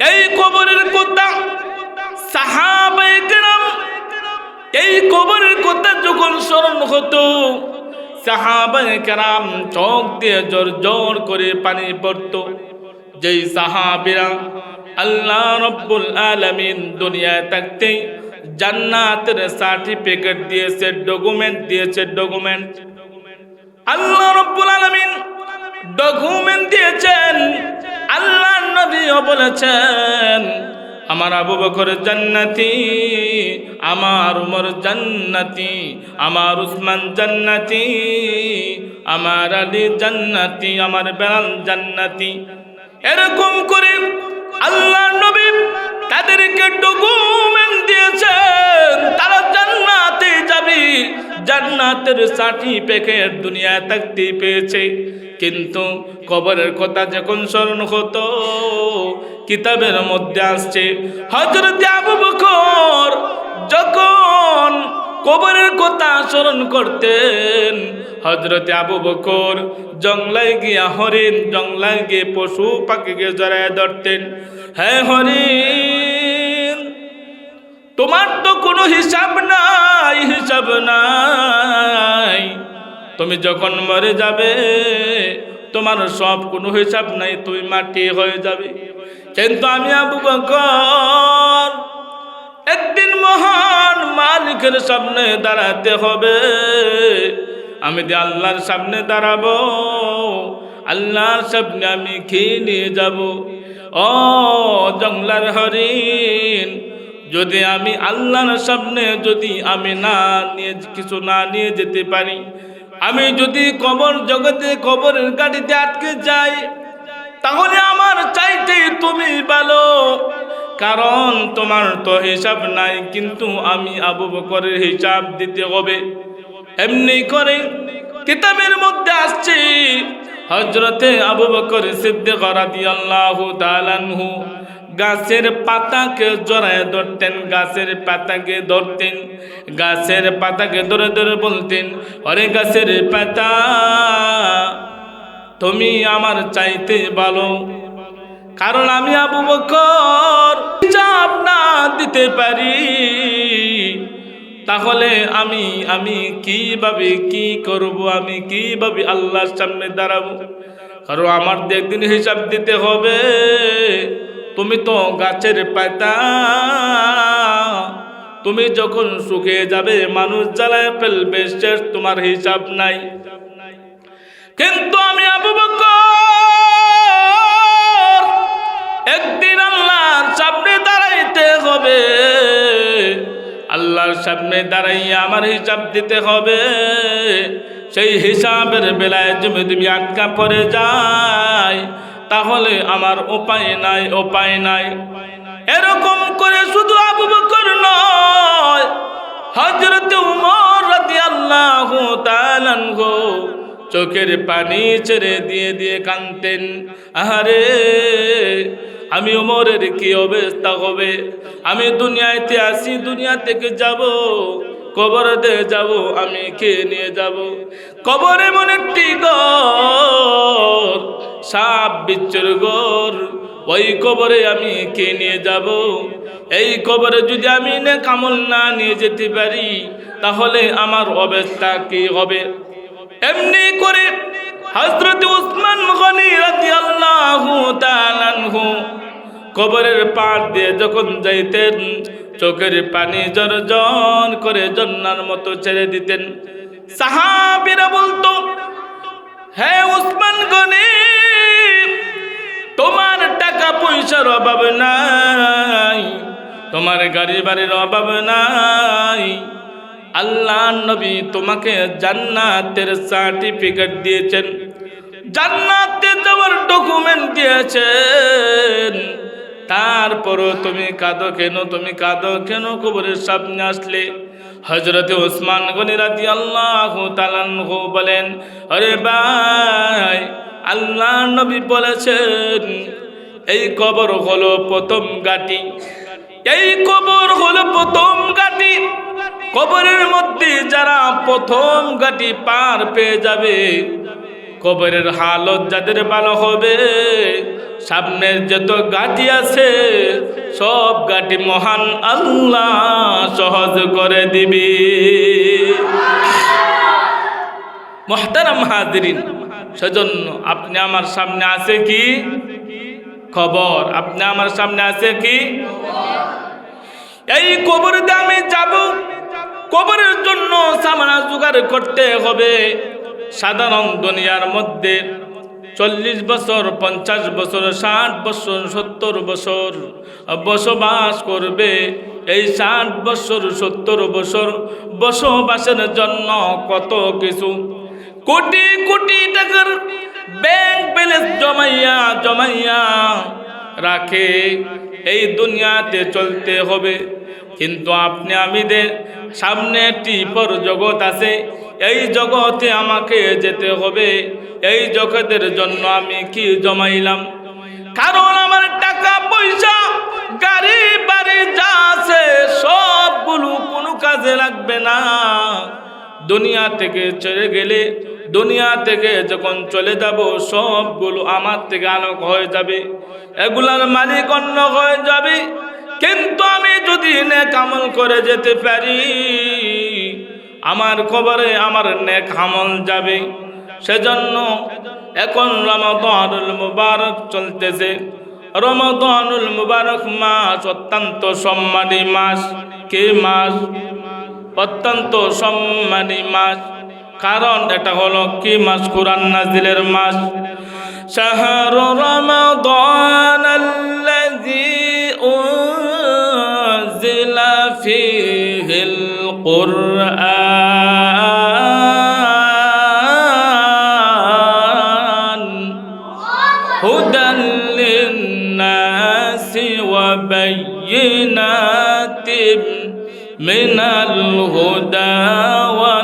এই কবরের কথা সাহাবাই কেরাম, এই কবরের কথা যখন স্মরণ হতো সাহাবাই কেরাম চোখ দিয়ে জোর জোর করে পানি পড়তো। যেই সাহাবিরা আল্লাহ রব্বুল আলামিন দুনিয়ায় থাকতেই জান্নাতের সার্টিফিকেট দিয়েছে ডকুমেন্ট দিয়েছে ডকুমেন্ট আল্লাহ রব্বুল আলামিন ডকুমেন্ট দিয়েছেন। বলেছেন, আমার আবু বকর জান্নাতি, আমার উমর জান্নাতি, আমার উসমান জান্নাতি, আমার আলী জান্নাতি, আমার বেলাল জান্নাতি। এরকম করে আল্লাহ নবী তাদেরকে ডকুমেন্ট দিয়েছেন, তারা জান্নাতে যাবে, জান্নাতের সার্টিফিকেট দুনিয়ায় থাকতে পেয়েছে কিন্তু কবরের কথা যখন স্মরণ হতো কিতাবের মধ্যে আসছে। হজরত আবু বকর যখন কবরের কথা স্মরণ করতেন হজরতে আবু বকর জংলায় গিয়া হরিণ জংলায় গিয়ে পশু পাখিকে জড়ায় ধরতেন। হ্যাঁ হরিণ, তোমার তো কোনো হিসাব নাই হিসাব নাই। তুমি যখন মরে যাবে, তোমার সব কোনো হিসাব নাই, তুমি মাটি হয়ে যাবে। কিন্তু আমি আবু বকর একদিন মহান মালিকের সামনে দাঁড়াতে হবে। আমি যে আল্লাহর সামনে দাঁড়াবো, আল্লাহর সামনে আমি খেয়ে নিয়ে যাব? ও জংলার হরিণ, যদি আমি আল্লাহর সামনে যদি আমি না নিয়ে, কিছু না নিয়ে যেতে পারি, আমি যদি কবর জগতে কবরের গাড়িতে আটকে যাই তাহলে আমার চাইতে তুমি ভালো, কারণ তোমার তো হিসাব নাই, কিন্তু আমি আবু বকরের হিসাব দিতে হবে। এমনি করে কিতাবের মধ্যে আসছে হজরতে আবু বকর সিদ্দিক রাদিয়াল্লাহু তাআলাহু গাছের পাতাকে জড়ায় ধরতেন, গাছের পাতাকে ধরতেন, গাছের পাতাকে ধরে ধরে বলতেন অরে গাছের পাতা তুমি আমার চাইতে ভালো। কারণ আমি আবু বকর চাপ না দিতে পারি। তাহলে আমি আমি কীভাবে কি করব? আমি কীভাবে আল্লাহর সামনে দাঁড়াবো? কারণ আমার একদিন হিসাব দিতে হবে। তুমি তো গাছের পাতা। তুমি যখন শুকিয়ে যাবে, মানুষ জ্বালায় ফেলবে, শেষ তোমার হিসাব নাই। কিন্তু আমি আবু বকর। একদিন আল্লাহর সামনে দাঁড়াইতে হবে। আল্লাহর সামনে দাঁড়াইয়া আমার হিসাব দিতে হবে। সেই হিসাবের বেলায় তুমি তুমি আটকা পড়ে যায়, তাহলে আমার উপায় নাই উপায় নাই। এরকম করে শুধু আবু বকর নয় হজরত উমর রাদিয়াল্লাহু তাআলা চোখের পানি ছেড়ে দিয়ে দিয়ে কানতেন আহারে, আমি ওমরের কি অবস্থা হবে? আমি দুনিয়াতে আসি দুনিয়া থেকে যাব কবরতে যাব, আমি কে নিয়ে যাব। কবরে এমন একটি গর সাপ বিচ্ছুর গর ওই কবরে আমি কে নিয়ে যাব। এই কবরে যদি আমি না কামল না নিয়ে যেতে পারি, তাহলে আমার অবস্থা কি হবে? এমনি করে হজরত উসমান গনি রাদিয়াল্লাহু তাআলা আনহু কবরের পাড় দিয়ে যখন যাইতেন, চোখের পানি জর্জন করে জন্নার মতো ছেড়ে দিতেন। সাহাবীরা বলতো, হে উসমান গনি, তোমার টাকা পয়সার অভাব নাই, তোমার গাড়ি বাড়ির অভাব নাই আল্লাহ নবী তোমাকে জান্নাতের সার্টিফিকেট দিয়েছেন। জান্নাতে যাওয়ার ডকুমেন্ট দিয়েছেন। তারপরও তুমি কাঁদো কেন? তুমি কাঁদো কেন? কবরের সামনে আসলে। হজরতে ওসমান গনি রাজি আল্লাহ তালানহু বলেন, আরে ভাই, আল্লাহ নবী বলেছেন, এই কবর হলো প্রথম গাটি এই কবর হলো প্রথম গাটি কবরের মধ্যে যারা প্রথম গাটি পার পেয়ে যাবে, কবরের হালত যাদের ভালো হবে, সামনের যত গাটি আছে, সব গাটি মহান আল্লাহ সহজ করে দিবি। মহতারাম হাজরিন, সেজন্য আপনি আমার সামনে আছে কি? খবর, আপনি আমার সামনে আছে কি? এই কবরতে আমি যাব। কবরের জন্য সামানা জোগাড় করতে হবে। সাধারণ দুনিয়ার মধ্যে চল্লিশ বছর, পঞ্চাশ বছর, ষাট বছর, সত্তর বছর বসবাস করবে। এই ষাট বছর, সত্তর বছর বসবাসের জন্য কত কিছু? কোটি কোটি টাকার ব্যাংক ব্যালেন্স জমাইয়া জমাইয়া রাখে। এই দুনিয়াতে চলতে হবে। কিন্তু আপনি আমি দে সামনে একটি পর জগৎ আছে। এই জগতে আমাকে যেতে হবে। এই জগতের জন্য আমি কি জমাইলাম? কারণ আমার টাকা, পয়সা, গাড়ি, বাড়ি যা আছে, সবগুলো কোনো কাজে লাগবে না। দুনিয়া থেকে চলে গেলে, দুনিয়া থেকে যখন চলে যাব, সবগুলো আমার থেকে আলোক হয়ে যাবে। এগুলার মালিক অন্য হয়ে যাবে। কিন্তু আমি যদি নেক আমল করে যেতে পারি, আমার খবরে আমার নেক আমল যাবে। সেজন্য এখন রমাদানুল মুবারক চলতেছে। রমাদানুল মুবারক মাস অত্যন্ত সম্মানী মাস। কে মাস? অত্যন্ত সম্মানী মাস। কারণ এটা হলো কি মাস? কোরআন মাস। শাহর রমাদান القرآن هدى للناس وبينات من الهدى والفرقان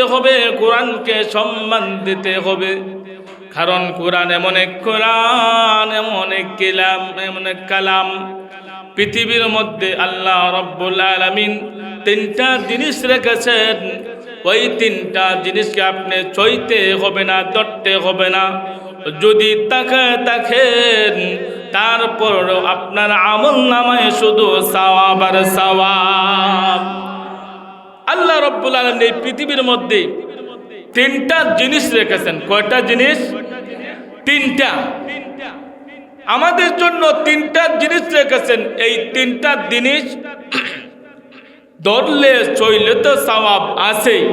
করতে হবে, কোরআনকে সম্মান দিতে হবে। কারণ কোরআন এমন এক কোরআন, এমন এক কিলাম, এমন এক কালাম। পৃথিবীর মধ্যে আল্লাহ রব্বুল আলমিন তিনটা জিনিস রেখেছেন। ওই তিনটা জিনিসকে আপনি চইতে হবে না, ধরতে হবে না। যদি তাকে দেখেন তারপর আপনার আমল নামায় শুধু সওয়াব আর সওয়াব। আল্লাহ রব্বুল আলম এই পৃথিবীর মধ্যে তিনটা জিনিস রেখেছেন। কয়টা জিনিস? তিনটা। আমাদের জন্য তিনটা জিনিস রেখেছেন। এই তিনটা জিনিস ধরলে, চইলে তো সওয়াব আছেই।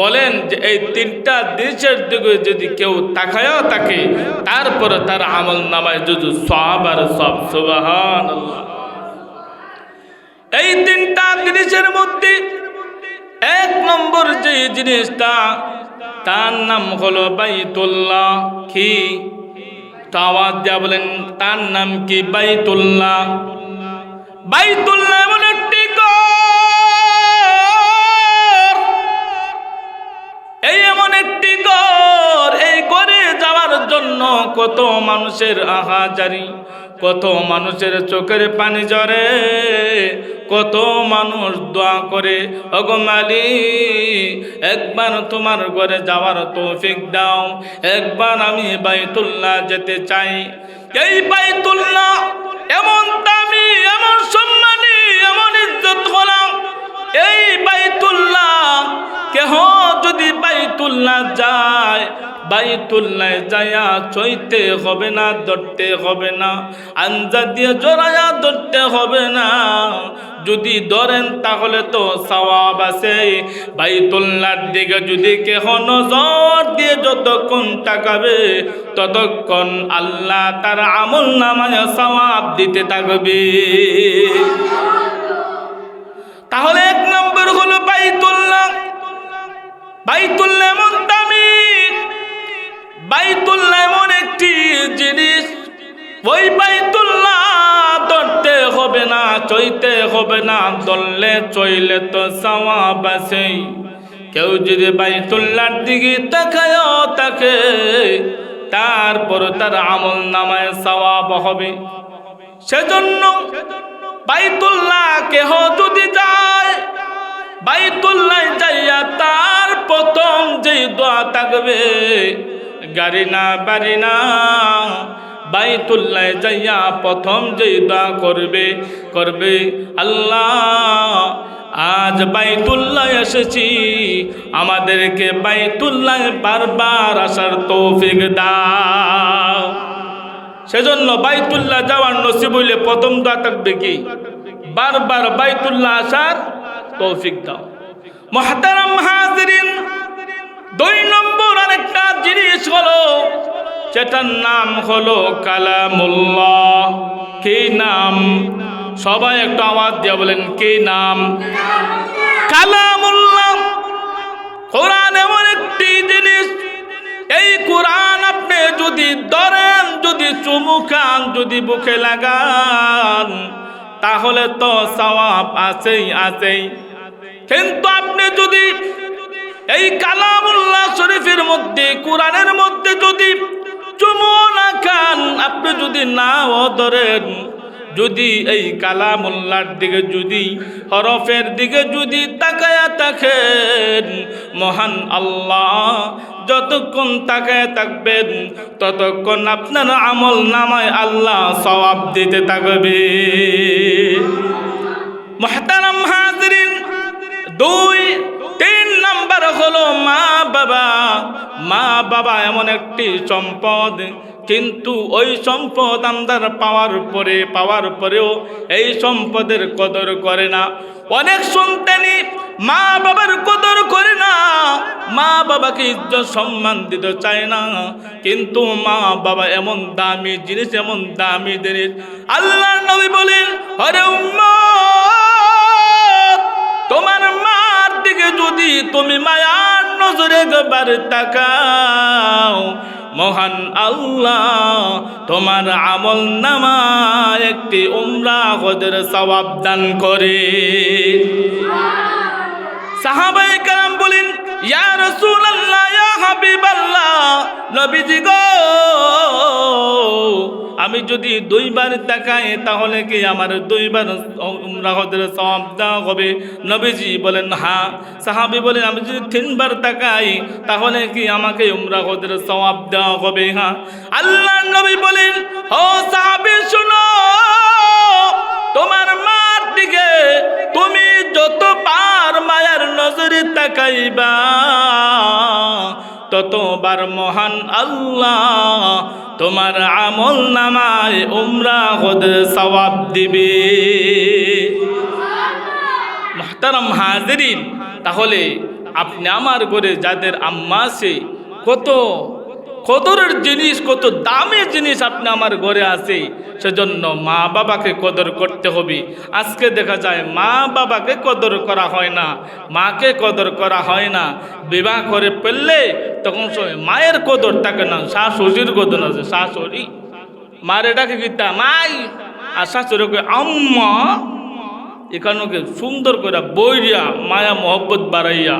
বলেন যে এই তিনটা জিনিসের দিকে যদি কেউ তাকায়ও থাকে, তারপরে তার আমল নামায় যদি সব আর সব সুবাহান এই তিনটা জিনিসের মধ্যে যে জিনিসটা, তার নাম হলো বাইতুল্লাহ। কি? তো দেওয়া বলেন, তার নাম কি? বাইতুল্লাহ। বাইতুল্লাহ এমন একটি ঘর। এই এমন একটি ঘর, এই ঘরে যাওয়ার জন্য কত মানুষের আহাজারি, কত মানুষের চোখের পানি জরে কত মানুষ দোয়া করে অগমালি একবার তোমার ঘরে যাওয়ার তৌফিক দাও, একবার আমি বাইতুল্লাহ যেতে চাই। এই বাইতুল্লাহ এমন দামি, এমন সম্মানী, এমন ইজ্জত হলাম এই বাইতুল্লাহ কেহ যদি বাইতুল্লাহ যায়, বাইতুল্লাহ যায়া চইতে হবে না, ধরতে হবে না, আঞ্জা দিয়ে জড়ায়া ধরতে হবে না। যদি ধরেন, তাহলে তো সওয়াব আছে বাইতুল্লাহর দিকে যদি কেহ নজর দিয়ে যতক্ষণ তাকাবে, ততক্ষণ আল্লাহ তার আমল নামায় সওয়াব দিতে থাকবে। তাহলে এক নম্বর হলো বাইতুল্লাহ। বাইতুল্লাহ এমন দামি বাইতুল্লাহ এমন একটি জিনিস। ওই ধরতে হবে না, চইতে হবে না দললে চইলে তো সওয়াব আছে কেউ যদি বাইতুল্লার দিকে তাকায়ও তাকে, তারপর তার আমল নামায় সওয়াব হবে। সেজন্য বাইতুল্লাহ কেহ যদি যায়, বাইতুল্লাহ যাইয়া তার প্রথম যেই দোয়া থাকবে, গাড়ি না বাড়ি না বাইতুল্লাহ যাইয়া প্রথম যেই দোয়া করবে করবে, আল্লাহ, আজ বাইতুল্লাহ এসেছি। আমাদেরকে বাইতুল্লাহ বারবার আসার তৌফিক দাও। সেজন্য বাইতুল্লাহ যাওয়ার নসিব হইলে প্রথম দোয়া থাকবে কি? বারবার বাইতুল্লাহ আসার তৌফিক দাও। মহতারাম হাজরিন, দুই নম্বর আরেকটা জিনিস সেটার নাম হলো কালামুল্লাহ। কি নাম? সবাই একটু আওয়াজ দিয়ে বলেন, কি নাম? কালামুল্লাহ। কোরআন এমন একটি জিনিস, এই কোরআন আপনি যদি ধরেন, যদি চুমুকান যদি বুকে লাগান, তাহলে তো সওয়াব আছেই আছেই। কিন্তু আপনি যদি এই কালামুল্লাহ শরীফের মধ্যে, কোরআনের মধ্যে যদি চুমো না খান আপনি যদি নাও ধরেন, যদি এই কালামুল্লার দিকে যদি, হরফের দিকে যদি তাকায়া থাকেন, মহান আল্লাহ, যতক্ষণ তাকায় থাকবেন, ততক্ষণ আপনার আমল নামায় আল্লাহ সওয়াব দিতে থাকবে। মহতারাম হাজরিন, দুই, তিন নাম্বার হলো মা বাবা মা বাবা এমন একটি সম্পদ, কিন্তু ওই সম্পদ আমদার পাওয়ার পরে, পাওয়ার পরেও এই সম্পদের কদর করে না। অনেক সন্তানই মা বাবার কদর করে না। মা বাবাকে ইজ্জত সম্মান দিতে চায় না। কিন্তু মা বাবা এমন দামি জিনিস, এমন দামি জিনিস আল্লাহ নবী বলেন হরে উম্মত একবার তাকাও মহান আল্লাহ, তোমার আমল নামা একটি উমরা হদের সবাব দান করে। সাহাবাই কালাম বলেন, ইয়া আল্লাহ হাবিব আল্লাহ নবীজি গো আমি যদি দুইবার তাকাই, তাহলে কি আমার দুইবার উমরা হজের সওয়াব দেওয়া হবে? নবীজি বলেন হ্যাঁ সাহাবি বলেন, আমি যদি তিনবার তাকাই, তাহলে কি আমাকে উমরা হজের সওয়াব দেওয়া হবে? হ্যাঁ আল্লাহ নবী বলেন, ও সাহাবি, শুনো, তোমার মার দিকে তুমি যত পার মায়ার নজরে তাকাইবা ততবার মহান আল্লাহ তোমার আমল নামায় উমরা হদ সবাব দিবে। মহতারাম হাজরিন, তাহলে আপনি আমার করে যাদের আম্মা আছে, কত কদরের জিনিস, কত দামের জিনিস আপনি আমার ঘরে আছে, সেজন্য মা বাবাকে কদর করতে হবে। আজকে দেখা যায় মা বাবাকে কদর করা হয় না, মাকে কদর করা হয় না। বিবাহ করে ফেললে তখন মায়ের কদর থাকে না, শাশুড়ির কদর আছে, শাশুড়ি। মার এটাকে গীতা মাই, আর শাশুড়িকে আম্মা, এখানে সুন্দর করে বইরিয়া মায়া মোহব্বত বাড়াইয়া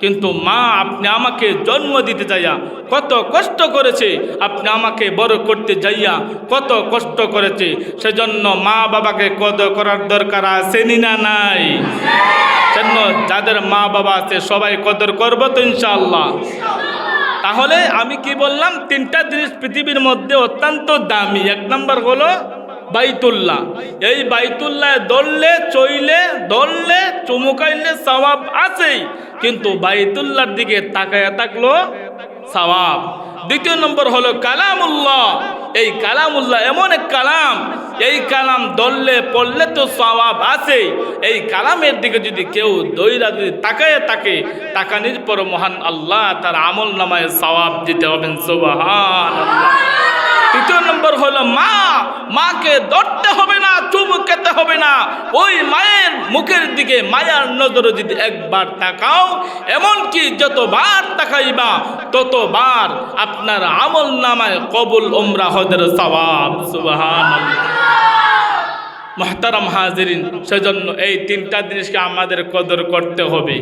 কিন্তু মা, আপনি আমাকে জন্ম দিতে যাইয়া কত কষ্ট করেছে। আপনি আমাকে বড় করতে যাইয়া কত কষ্ট করেছে। সেজন্য মা বাবাকে কত করার দরকার আছে নি নাই? সেজন্য যাদের মা বাবা আছে, সবাই কদর করব তো ইনশাআল্লাহ। তাহলে আমি কি বললাম, তিনটা জিনিস পৃথিবীর মধ্যে অত্যন্ত দামি। এক নম্বর হলো বাইতুল্লাহ। এই বাইতুল্লাহ দললে, চইলে, দললে চুমুকাইলে সওয়াব আছেই। কিন্তু বাইতুল্লাহর দিকে তাকায়া থাকল সওয়াব। দ্বিতীয় নম্বর হলো কালামুল্লাহ। এই কালামুল্লাহ এমন এক কালাম। এই কালাম দললে, পড়লে তো সওয়াব আছে এই কালামের দিকে যদি কেউ দইরা যদি তাকায় তাকে তাকানির পর মহান আল্লাহ তার আমল নামায় সওয়াব দিতে হবেন। সুবহান তৃতীয় নম্বর হলো মা, মাকে ধরতে হবে না, চুমু খেতে হবে না। ওই মায়ের মুখের দিকে মায়ার নজরে যদি একবার তাকাও, এমনকি যতবার তাকাইবা, ততবার আপনার আমল নামায় কবুল ওমরা হদের সবাব সুবহান মহতারাম হাজিরিন, সেজন্য এই তিনটা জিনিসকে আমাদের কদর করতে হবে।